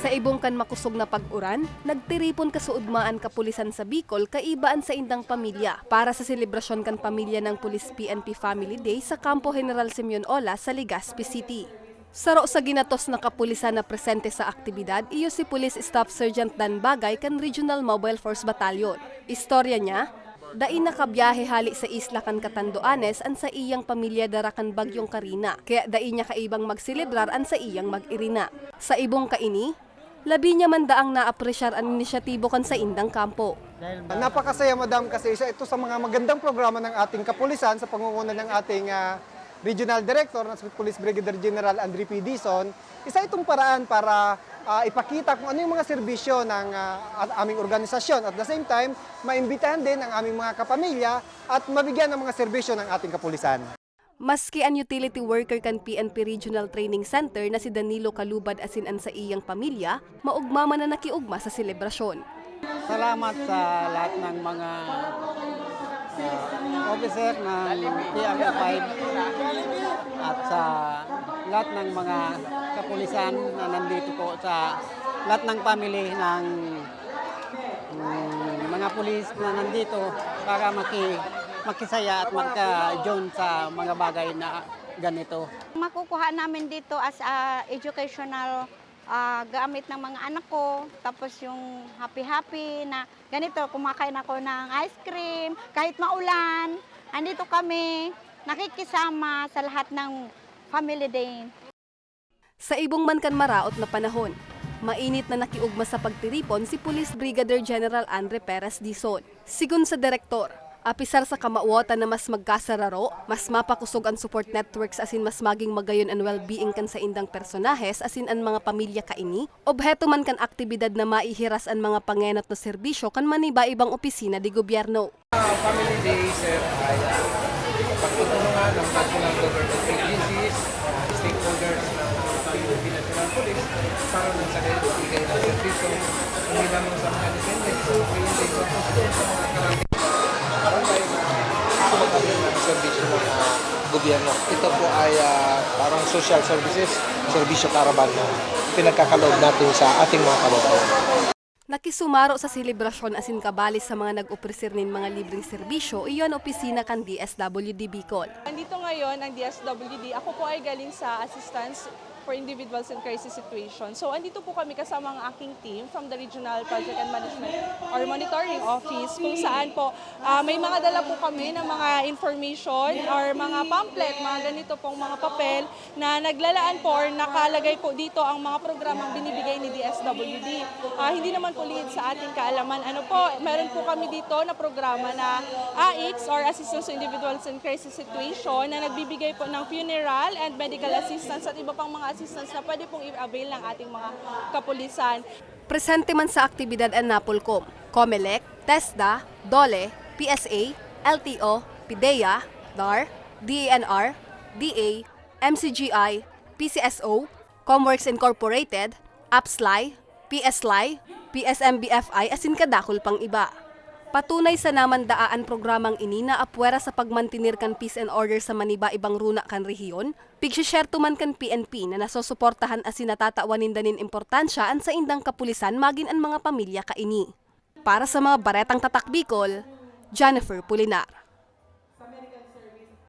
Sa ibong kan makusog na pag-uran, nagtiripon kasuudmaan kapulisan sa Bicol kaibaan sa indang pamilya para sa selebrasyon kan pamilya ng Police PNP Family Day sa Campo General Simeon Ola sa Legazpi City. Saro sa ginatos na kapulisan na presente sa aktibidad, iyo si Police Staff Sergeant Dan Bagay kan Regional Mobile Force Battalion. Istorya niya, Dain nakabiyahe hali sa isla kan Katanduanes an sa iyang pamilya darakan bagyong Karina. Kaya dain niya kaibang magsilibrar an sa iyang mag-irina. Sa ibong kaini, labi niya man daang naapresyar ang inisyatibo kan sa indang kampo. Napakasaya Madam kasi isa ito sa mga magandang programa ng ating kapulisan sa pangunguna ng ating ah, Regional Director na Police Brigadier General Andre P. Dizon. Isa itong paraan para ah, ipakita kung ano yung mga serbisyo ng at- aming organisasyon. At the same time, maimbitahan din ang aming mga kapamilya at mabigyan ng mga serbisyo ng ating kapulisan. Maski ang utility worker kan PNP Regional Training Center na si Danilo Kalubad asin an sa iyang pamilya, maugma man na nakiugma sa selebrasyon. Salamat sa lahat ng mga uh, officer ng PRO5 at sa lahat ng mga kapulisan na nandito po sa lahat ng family ng mm, mga pulis na nandito para maki, makisaya at magka-join sa mga bagay na ganito. Makukuha namin dito as a educational ah, gamit ng mga anak ko. Tapos yung happy-happy na ganito, kumakain ako ng ice cream, kahit maulan. Andito kami, nakikisama sa lahat ng family day. Sa ibong man kan maraot na panahon, mainit na nakiugma sa pagtiripon si Police Brigadier General Andre Perez Dizon. Sigun sa direktor, apisar sa kamauotan na mas magkasararo, mas mapakusog ang support networks asin mas maging magayon ang well-being kan sa indang personahes asin ang mga pamilya kaini, obheto man kan aktibidad na maihiras ang mga pangenot na serbisyo kan maniba ibang opisina di gobyerno. Family Day, sir, ay uh, pagtutulungan ng national government agencies, stakeholders ng PUP National Police para lang sa kayo ng servisyo, hindi lamang sa mga dependents, so hindi ko sa mga gobyerno. Ito po ay ah, parang social services, servisyo karaban na pinagkakaloob natin sa ating mga kababayan. Nakisumaro sa selebrasyon asin kabalis sa mga nag-opresir nin mga libreng serbisyo, iyon opisina kan DSWD Bicol. Nandito ngayon ang DSWD. Ako po ay galing sa Assistance for Individuals in Crisis Situations. So, andito po kami kasama ang aking team from the Regional Project and Management or Monitoring Office kung saan po ah, may mga dala po kami ng mga information or mga pamphlet, mga ganito pong mga papel na naglalaan po or nakalagay po dito ang mga programang binibigay ni DSWD. Ah, hindi naman po lingid sa ating kaalaman. Ano po, meron po kami dito na programa na AICS or Assistance to Individuals in Crisis Situation na nagbibigay po ng funeral and medical assistance at iba pang mga assistance na pwede pong i-avail ng ating mga kapulisan. Presente man sa aktibidad ang Napolcom, COMELEC, TESDA, DOLE, PSA, LTO, PIDEA, DAR, DENR, DA, MCGI, PCSO, Comworks Incorporated, APSLI, PSLI, PSMBFI asin kadakol pang iba. Patunay sa namandaan programang ini na apwera sa pagmantinir kan peace and order sa maniba ibang runa kan rehiyon, pigsishare man kan PNP na nasusuportahan asin natatawanin danin importansya an sa indang kapulisan magin ang mga pamilya kaini. Para sa mga baretang tatak Bicol, Jennifer Pulinar.